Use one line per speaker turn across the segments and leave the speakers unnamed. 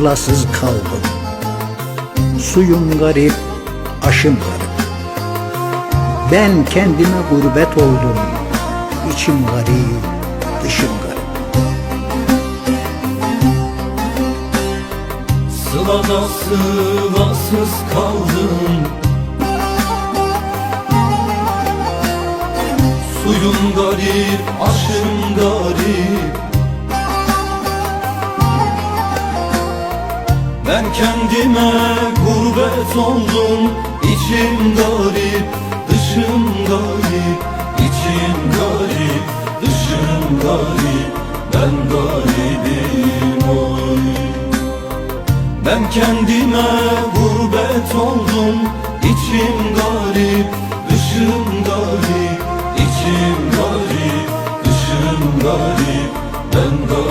sılasız kaldım Suyum garip, aşım garip. Ben kendime gurbet oldum. İçim garip, dışım garip.
Sılada sılasız kaldım. Suyum garip, aşım garip Ben kendime gurbet oldum. İçim garip, dışım garip. İçim garip, dışım garip. Ben garibim oy. Ben kendime gurbet oldum. İçim garip, dışım garip. İçim garip, dışım garip. Ben garibim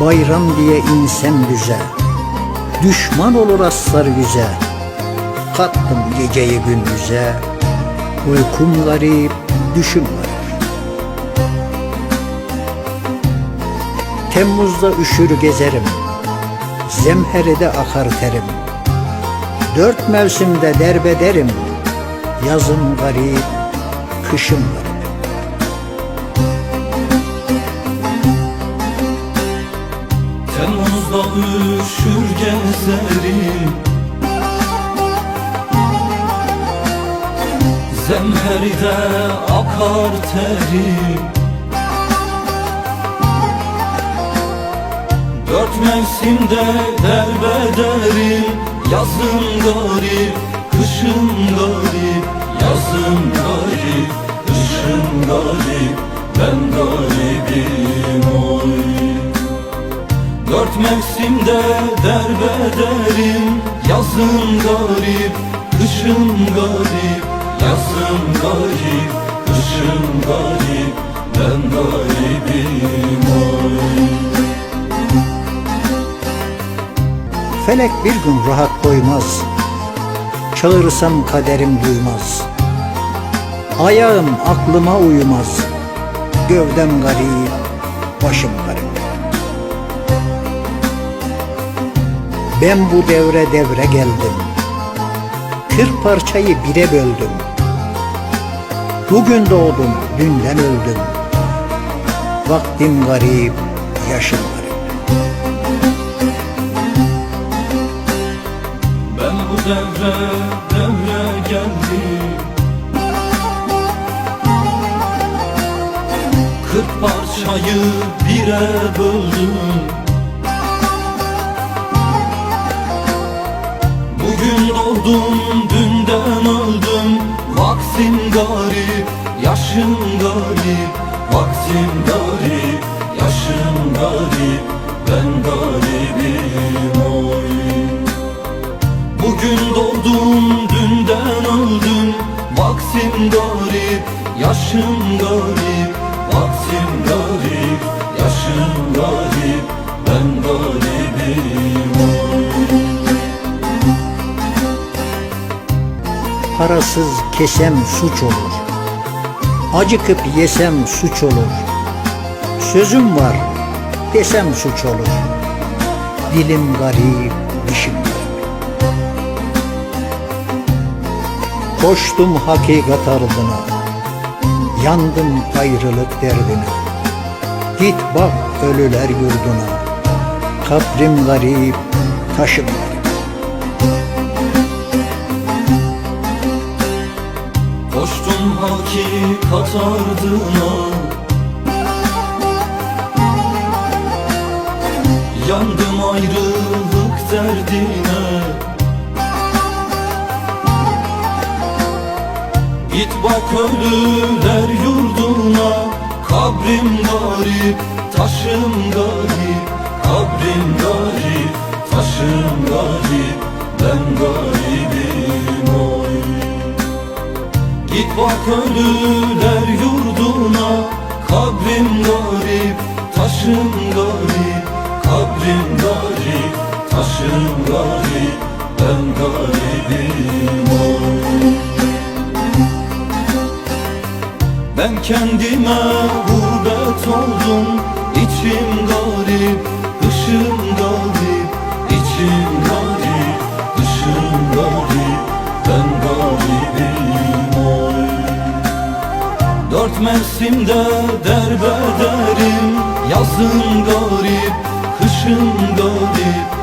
Bayram diye insem yüze Düşman olur aslar yüze. Kattım geceyi gündüze. Uykum garip, düşüm garip. Temmuzda üşür gezerim. Zemheride akar terim. Dört mevsimde derbederim. Yazın garip, kışın garip
üşür gezerim Zemheride akar terim. Dört mevsimde derbederim. Yazım garip, kışım garip. Yazım garip, kışım garip. Ben garip Dört mevsimde derbederim Yazın garip, kışın garip. Yazın garip, kışın garip. Ben garibim oy.
Felek bir gün rahat koymaz. Çağırsam kaderim duymaz. Ayağım aklıma uymaz Gövdem garip, başım garip Ben bu devre devre geldim. Kırk parçayı bire böldüm. Bugün doğdum, dünden öldüm. Vaktim garip, yaşım garip.
Ben bu devre devre geldim. Kırk parçayı bire böldüm Bugün doğdum dünden öldüm. Vaktim garip yaşım garip. Vaktim garip yaşım garip. Ben garibim oy. Bugün doğdum, dünden öldüm. Vaktim garip, yaşım garip
Parasız kesem suç olur. Acıkıp yesem suç olur. Sözüm var desem suç olur. Dilim garip, dişim Koştum hakikat ardına. Yandım ayrılık derdine. Git bak ölüler yurduna. Kabrim garip, taşım garip
hakikat ardına Yandım ayrılık derdine. Git bak ölüler yurduna. Kabrim garip, taşım garip. Kabrim garip, taşım garip. Ben garibim Git bak ölüler yurduna Kabrim garip, taşım garip Kabrim garip, taşım garip Ben garibim oy. Ben kendime gurbet oldum İçim garip, mevsimde derbederim. Yazın garip, kışın garip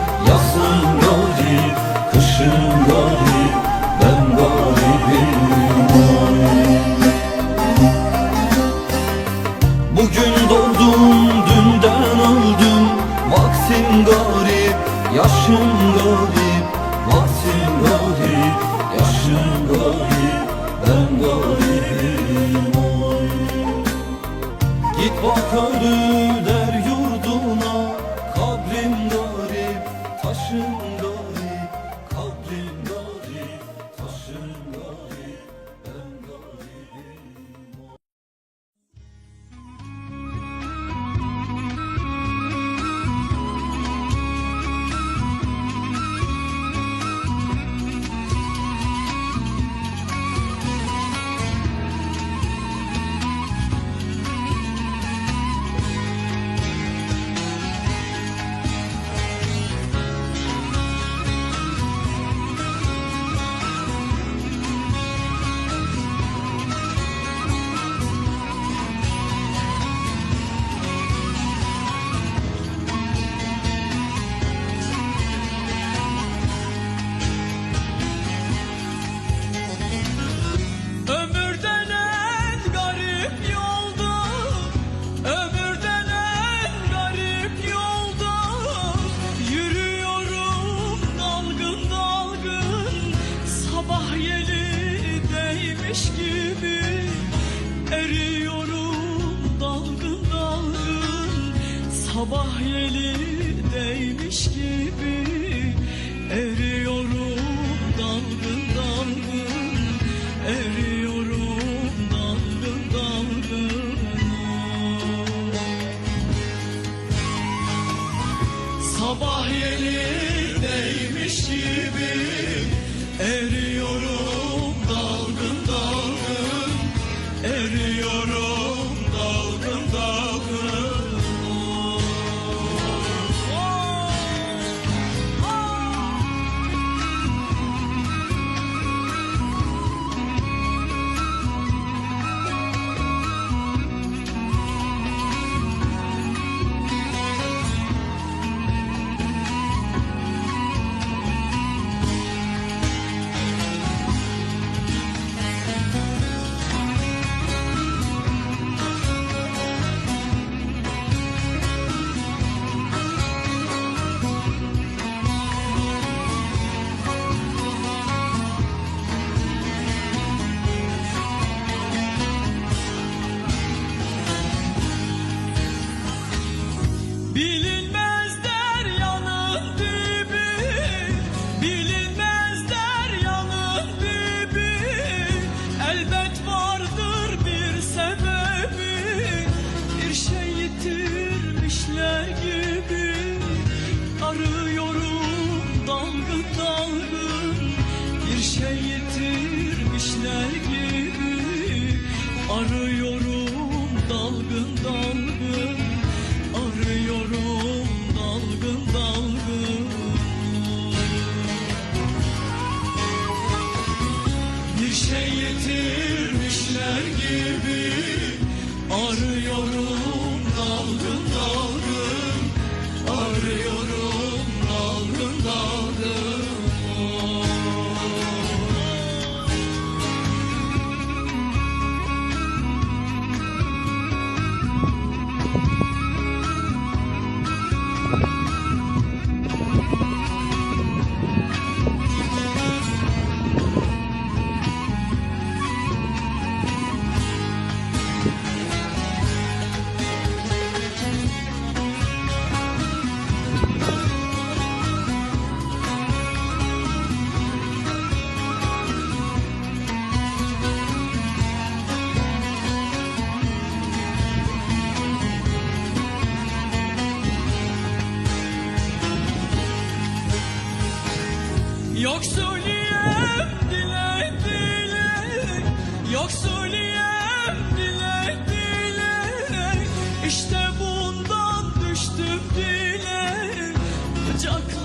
Sabah yeli değmiş gibi Eriyorum Thank you.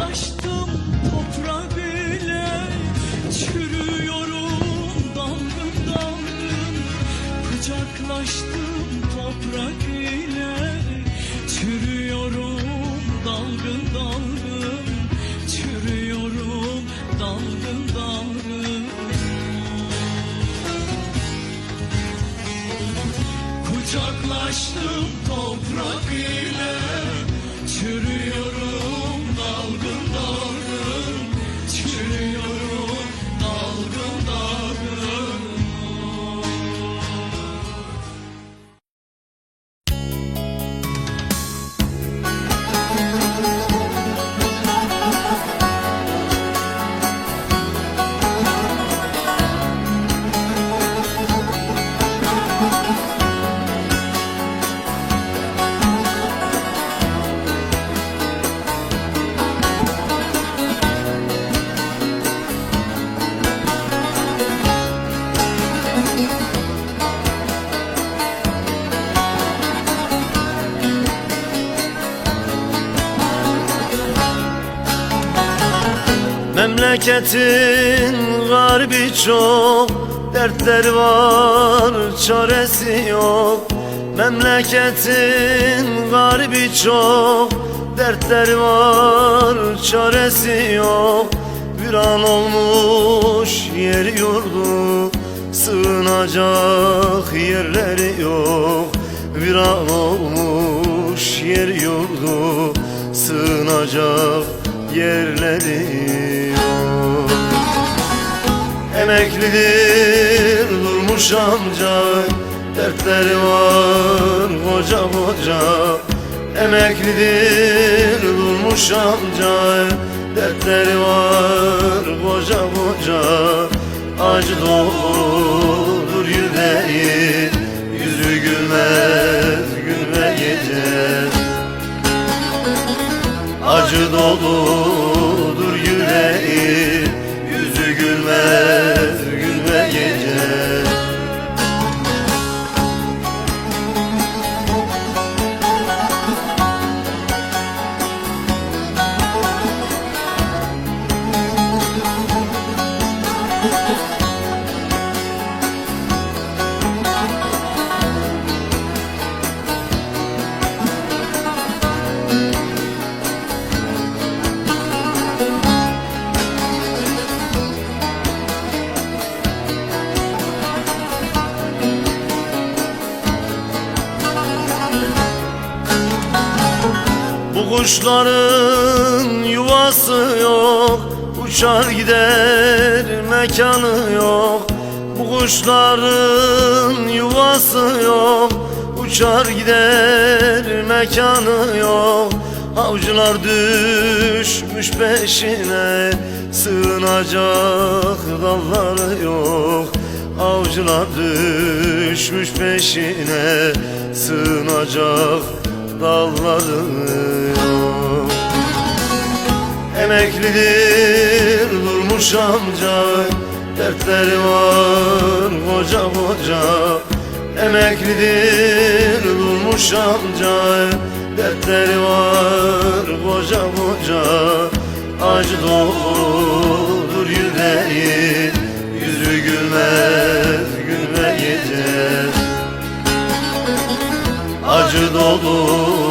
Kucaklaştım toprak ile Çürüyorum dalgın dalgın Kucaklaştım toprak ile Çürüyorum dalgın dalgın. Çürüyorum dalgın dalgın. Kucaklaştım toprak ile
Memleketin garbi çok Dertler var çaresi yok. Memleketin garbi çok Dertler var çaresi yok. Bir an olmuş yer yurdu Sığınacak yerleri yok. Bir an olmuş yer yurdu Sığınacak yerleri Emeklidir durmuş amca Dertleri var koca koca Emeklidir durmuş amca Dertleri var koca koca Acı doludur yüreği Yüzü gülmez Acı doludur yüreği Yüzü gülmez kuşların yuvası yok Uçar gider mekanı yok. Bu kuşların yuvası yok Uçar gider mekanı yok. Avcılar düşmüş peşine Sığınacak dalları yok. Avcılar düşmüş peşine Sığınacak dalları yok. Emeklidir durmuş amca Dertleri var koca koca Emeklidir durmuş amca Dertleri var koca koca Acı doludur Acı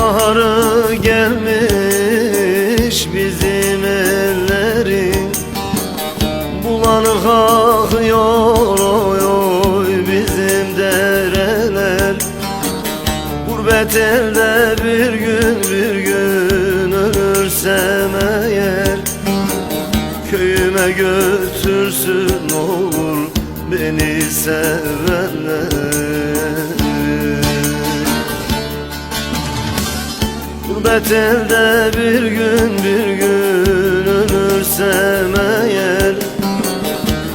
İlkbaharı gelmiş bizim ellerin Bulanık akıyor oy oy bizim dereler. Gurbet elde bir gün bir gün ölürsem eğer Köyüme götürsün olur beni sevenler Gurbet elde bir gün bir gün ölürsem eğer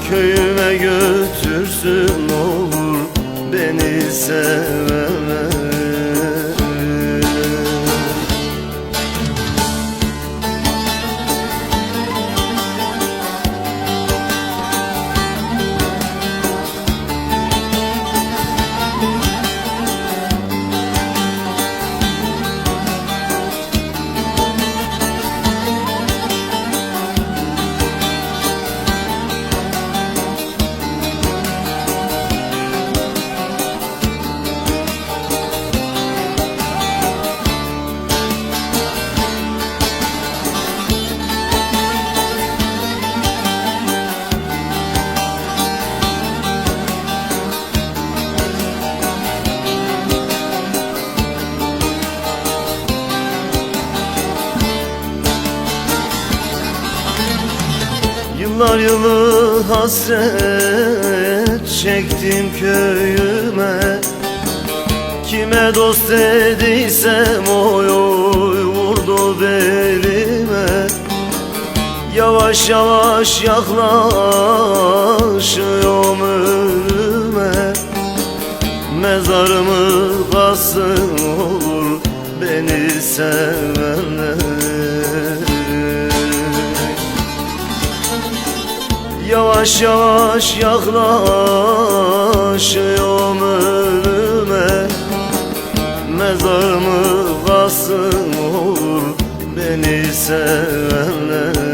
Köyüme götürsün olur beni sevenler Yıllar yılı hasret çektim köyüme. Kime dost dediysem oy oy vurdu belime. Yavaş yavaş yaklaşıyorum ölüme. Mezarımı basın olur beni sevenler Yavaş yavaş yaklaşıyorum ölüme. Mezarımı basın olur beni sevenler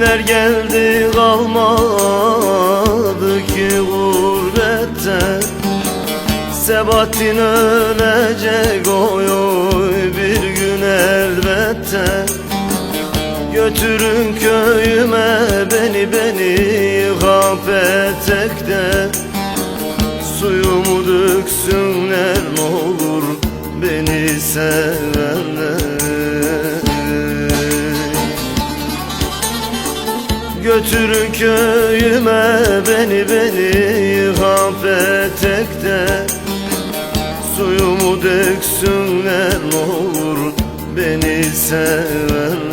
Kimler geldi kalmadı ki gurbette? Sebahattin ölecek oy oy bir gün elbette. Götürün köyüme beni beni yıkap etekte Suyumu döksünler ne olur beni sevenler Götürün köyüme beni beni yıkap etekte Suyumu döksünler ne olur beni sevenler